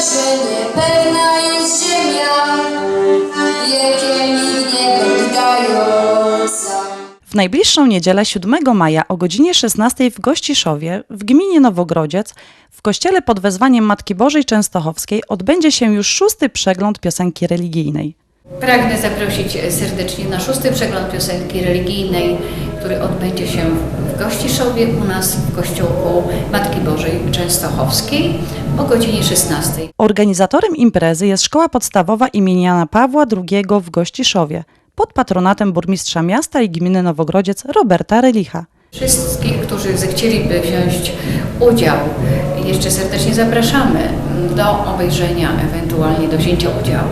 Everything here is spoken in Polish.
że niepewna jest ziemia, wiekiem nigdy wędgająca. W najbliższą niedzielę 7 maja o godzinie 16 w Gościszowie w gminie Nowogrodziec w kościele pod wezwaniem Matki Bożej Częstochowskiej odbędzie się już szósty przegląd piosenki religijnej. Pragnę zaprosić serdecznie na szósty przegląd piosenki religijnej, który odbędzie się w Gościszowie u nas w kościołku Matki Bożej Częstochowskiej o godzinie 16. Organizatorem imprezy jest Szkoła Podstawowa imienia Jana Pawła II w Gościszowie pod patronatem burmistrza miasta i gminy Nowogrodziec Roberta Relicha. Wszystkich, którzy zechcieliby wziąć udział, jeszcze serdecznie zapraszamy do obejrzenia, ewentualnie do wzięcia udziału.